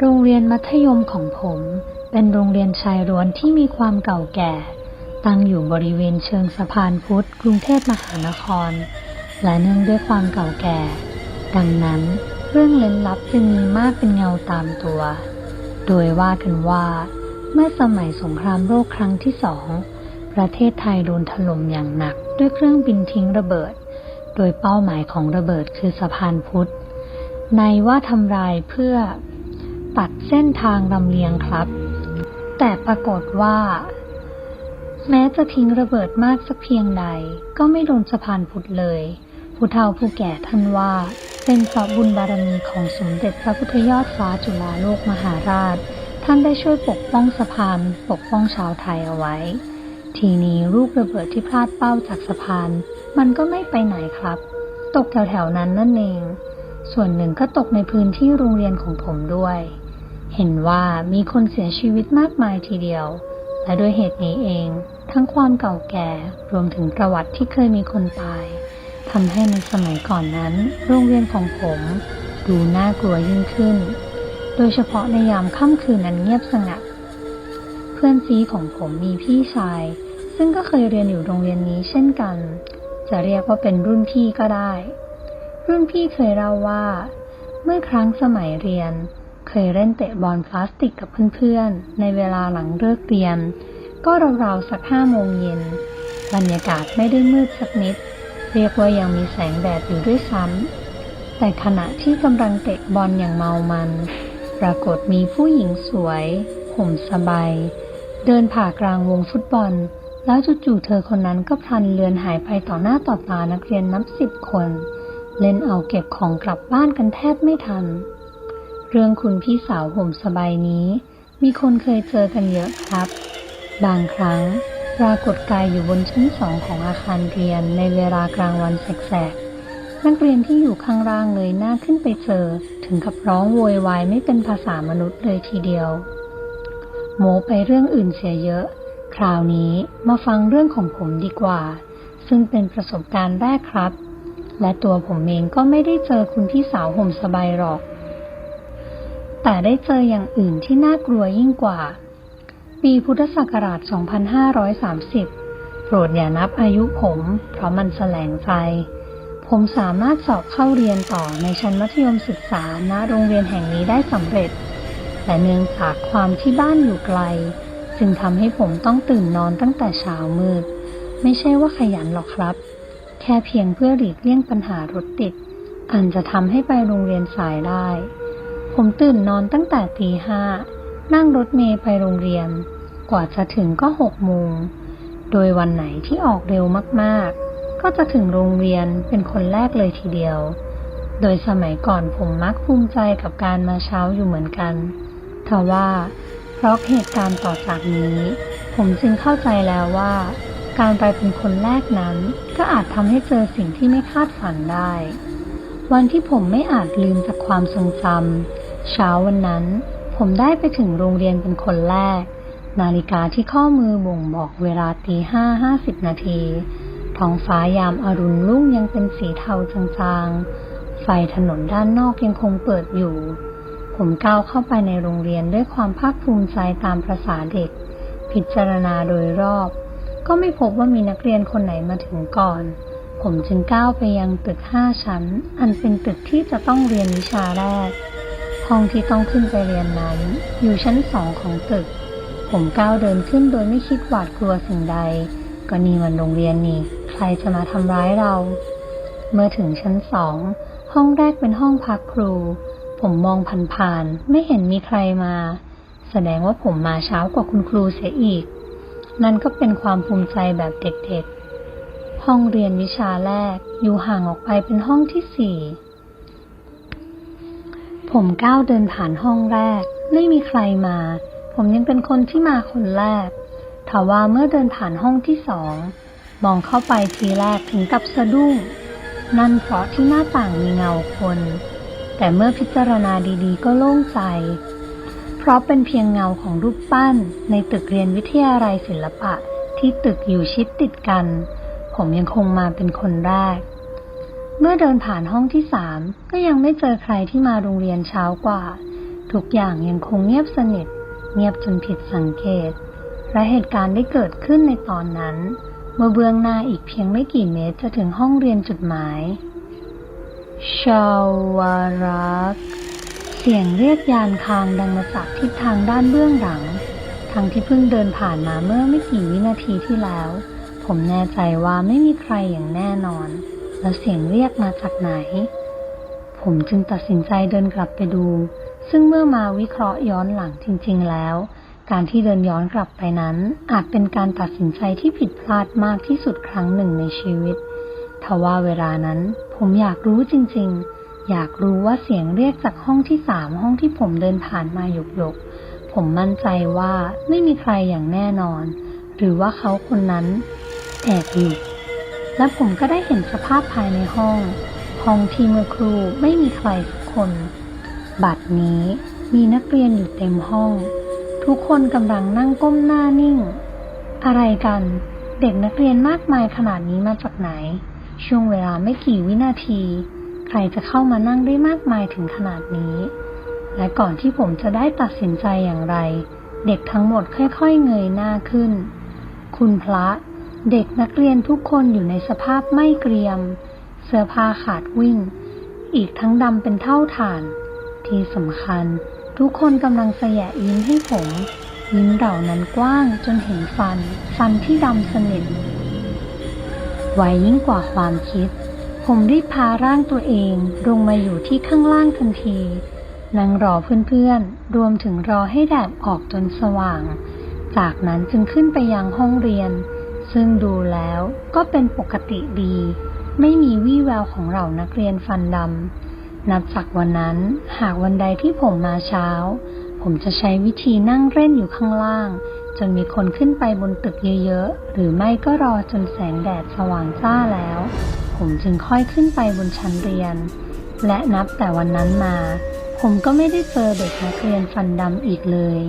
โรงเรียนมัธยมของผม เป็นโรงเรียนชายล้วนที่มีความเก่าแก่ ตั้งอยู่บริเวณเชิงสะพานพุทธ กรุงเทพมหานคร และเนื่องด้วยความเก่าแก่ ดังนั้นเรื่องเล้นลับจึงมีมากเป็นเงาตามตัว โดยว่ากันว่า เมื่อสมัยสงครามโลกครั้งที่สอง ประเทศไทยโดนถล่มอย่างหนักด้วยเครื่องบินทิ้งระเบิด โดยเป้าหมายของระเบิดคือสะพานพุทธในว่าทำลายเพื่อ ตัดเส้นทางลำเลียงครับ แต่ปรากฏว่า แม้จะทิ้งระเบิดมากสักเพียงใด ก็ไม่โดนสะพานพุทธเลย ผู้เฒ่าผู้แก่ท่านว่า เป็นเพราะบุญบารมีของสมเด็จพระพุทธยอดฟ้าจุฬาโลกมหาราช ท่านได้ช่วยปกป้องสะพานปกป้องชาวไทยเอาไว้ ทีนี้ลูกระเบิดที่พลาดเป้าจากสะพาน มันก็ไม่ไปไหนครับ ตกแถวๆนั้นนั่นเองส่วนหนึ่งก็ตกในพื้นที่โรงเรียนของผมด้วย เห็นว่ามีคนเสียชีวิตมากมายทีเดียว และด้วยเหตุนี้เอง ทั้งความเก่าแก่รวมถึงประวัติที่เคยมีคนตายทำให้ในสมัยก่อนนั้น โรงเรียนของผม ดูน่ากลัวยิ่งขึ้น โดยเฉพาะในยามค่ำคืนนั้นเงียบสงัด เพื่อนซีของผมมีพี่ชาย ซึ่งก็เคยเรียนอยู่โรงเรียนนี้เช่นกัน จะเรียกว่าเป็นรุ่นพี่ก็ได้ รุ่นพี่เคยเล่าว่า เมื่อครั้งสมัยเรียน เคยเล่นเตะบอลพลาสติกกับเพื่อนๆ ในเวลาหลังเลิกเรียน ก็ราวๆสักห้าโมงเย็น บรรยากาศไม่ได้มืดสักนิด เรียกว่ายังมีแสงแดดอยู่ด้วยซ้ำ แต่ขณะที่กำลังเตะบอลอย่างเมามัน ปรากฏมีผู้หญิงสวย ห่มสบาย เดินผ่ากลางวงฟุตบอล แล้วจู่ๆเธอคนนั้นก็พลันเลือนหายไปต่อหน้าต่อตานักเรียนนับสิบคน เล่นเอาเก็บของกลับบ้านกันแทบไม่ทัน เรื่องคุณพี่สาวห่มสบายนี้ มีคนเคยเจอกันเยอะครับ บางครั้งปรากฏกายอยู่บนชั้นสองของอาคารเรียนในเวลากลางวันแสกๆนักเรียนที่อยู่ข้างล่างเลยหน้าขึ้นไปเจอ ถึงกับร้องโวยวายไม่เป็นภาษามนุษย์เลยทีเดียว โมไปเรื่องอื่นเสียเยอะ คราวนี้มาฟังเรื่องของผมดีกว่า ซึ่งเป็นประสบการณ์แรกครับ และตัวผมเองก็ไม่ได้เจอคุณพี่สาวห่มสบายหรอก แต่ได้เจออย่างอื่นที่น่ากลัวยิ่งกว่า ปีพุทธศักราช 2530 โปรดอย่านับอายุผม เพราะมันแสลงใจ ผมสามารถสอบเข้าเรียนต่อในชั้นมัธยมศึกษาณโรงเรียนแห่งนี้ได้สำเร็จ แต่เนื่องจากความที่บ้านอยู่ไกล จึงทำให้ผมต้องตื่นนอนตั้งแต่เช้ามืด ไม่ใช่ว่าขยันหรอกครับ แค่เพียงเพื่อหลีกเลี่ยงปัญหารถติด อันจะทำให้ไปโรงเรียนสายได้ ผมตื่นนอนตั้งแต่ตีห้า นั่งรถเมล์ไปโรงเรียน กว่าจะถึงก็หกโมง โดยวันไหนที่ออกเร็วมากๆ ก็จะถึงโรงเรียนเป็นคนแรกเลยทีเดียว โดยสมัยก่อนผมมักภูมิใจกับการมาเช้าอยู่เหมือนกันทว่าเพราะเหตุการณ์ต่อจากนี้ ผมจึงเข้าใจแล้วว่า การไปเป็นคนแรกนั้น ก็อาจทำให้เจอสิ่งที่ไม่คาดฝันได้ วันที่ผมไม่อาจลืมจากความทรงจำ เช้าวันนั้น ผมได้ไปถึงโรงเรียนเป็นคนแรก นาฬิกาที่ข้อมือบ่งบอกเวลาตีห้าห้าสิบนาที ท้องฟ้ายามอารุณรุ่งยังเป็นสีเทาจางๆ ไฟถนนด้านนอกยังคงเปิดอยู่ ผมก้าวเข้าไปในโรงเรียนด้วยความภาคภูมิใจตามประษาเด็ก พิจารณาโดยรอบ ก็ไม่พบว่ามีนักเรียนคนไหนมาถึงก่อน ผมจึงก้าวไปยังตึกห้าชั้น อันเป็นตึกที่จะต้องเรียนวิชาแรก ห้องที่ต้องขึ้นไปเรียนนั้น อยู่ชั้นสองของตึก ผมก้าวเดินขึ้นโดยไม่คิดหวาดกลัวสิ่งใด ก็นี่มันโรงเรียนนี่ ใครจะมาทำร้ายเรา เมื่อถึงชั้นสอง ห้องแรกเป็นห้องพักครู ผมมองผ่านๆไม่เห็นมีใครมา แสดงว่าผมมาเช้ากว่าคุณครูเสียอีก นั่นก็เป็นความภูมิใจแบบเด็กๆ ห้องเรียนวิชาแรกอยู่ห่างออกไปเป็นห้องที่สี่ ผมก้าวเดินผ่านห้องแรก ไม่มีใครมา ผมยังเป็นคนที่มาคนแรกทว่าเมื่อเดินผ่านห้องที่สอง มองเข้าไปทีแรกถึงกับสะดุ้ง นั่นเพราะที่หน้าต่างมีเงาคน แต่เมื่อพิจารณาดีๆ ก็โล่งใจ เพราะเป็นเพียงเงาของรูปปั้นในตึกเรียนวิทยาลัยศิลปะที่ตึกอยู่ชิดติดกัน ผมยังคงมาเป็นคนแรก เมื่อเดินผ่านห้องที่สามก็ยังไม่เจอใครที่มาโรงเรียนเช้ากว่า ทุกอย่างยังคงเงียบสนิท เงียบจนผิดสังเกต และเหตุการณ์ได้เกิดขึ้นในตอนนั้น เมื่อเบื้องหน้าอีกเพียงไม่กี่เมตรจะถึงห้องเรียนจุดหมายชาวรักเสียงเรียกยานคางดังมาจากทิศทางด้านเบื้องหลัง ทั้งที่เพิ่งเดินผ่านมาเมื่อไม่กี่วินาทีที่แล้ว ผมแน่ใจว่าไม่มีใครอย่างแน่นอน แล้วเสียงเรียกมาจากไหน ผมจึงตัดสินใจเดินกลับไปดู ซึ่งเมื่อมาวิเคราะห์ย้อนหลังจริง ๆ แล้ว การที่เดินย้อนกลับไปนั้น อาจเป็นการตัดสินใจที่ผิดพลาดมากที่สุดครั้งหนึ่งในชีวิตทว่าเวลานั้น ผมอยากรู้จริง ๆ อยากรู้ว่าเสียงเรียกจากห้องที่สามห้องที่ผมเดินผ่านมาหยกๆ ผมมั่นใจว่าไม่มีใครอย่างแน่นอน หรือว่าเขาคนนั้นแอบอยู่ และผมก็ได้เห็นสภาพภายในห้อง ห้องที่เมื่อครูไม่มีใครสักคน บัดนี้มีนักเรียนอยู่เต็มห้อง ทุกคนกำลังนั่งก้มหน้านิ่ง อะไรกัน เด็กนักเรียนมากมายขนาดนี้มาจากไหน ช่วงเวลาไม่กี่วินาที ใครจะเข้ามานั่งได้มากมายถึงขนาดนี้ และก่อนที่ผมจะได้ตัดสินใจอย่างไร เด็กทั้งหมดค่อยๆเงยหน้าขึ้น คุณพระ เด็กนักเรียนทุกคนอยู่ในสภาพไม่เกรียม เสื้อผ้าขาดวิ่ง อีกทั้งดำเป็นเท่าฐาน ที่สำคัญทุกคนกำลังแสยะยิ้มให้ผมยิ้มเหล่านั้นกว้างจนเห็นฟัน ฟันที่ดำสนิทไวยิ่งกว่าความคิด ผมรีบพาร่างตัวเองลงมาอยู่ที่ข้างล่างทันทีนั่งรอเพื่อนๆ รวมถึงรอให้แดดออกจนสว่าง จากนั้นจึงขึ้นไปยังห้องเรียน ซึ่งดูแล้วก็เป็นปกติดี ไม่มีวี่แววของเรานักเรียนฟันดำ นับจากวันนั้นหากวันใดที่ผมมาเช้า ผมจะใช้วิธีนั่งเล่นอยู่ข้างล่าง จนมีคนขึ้นไปบนตึกเยอะๆ หรือไม่ก็รอจนแสงแดดสว่างจ้าแล้ว ผมจึงค่อยขึ้นไปบนชั้นเรียน และนับแต่วันนั้นมา ผมก็ไม่ได้เจอเด็กนักเรียนฟันดำอีกเลย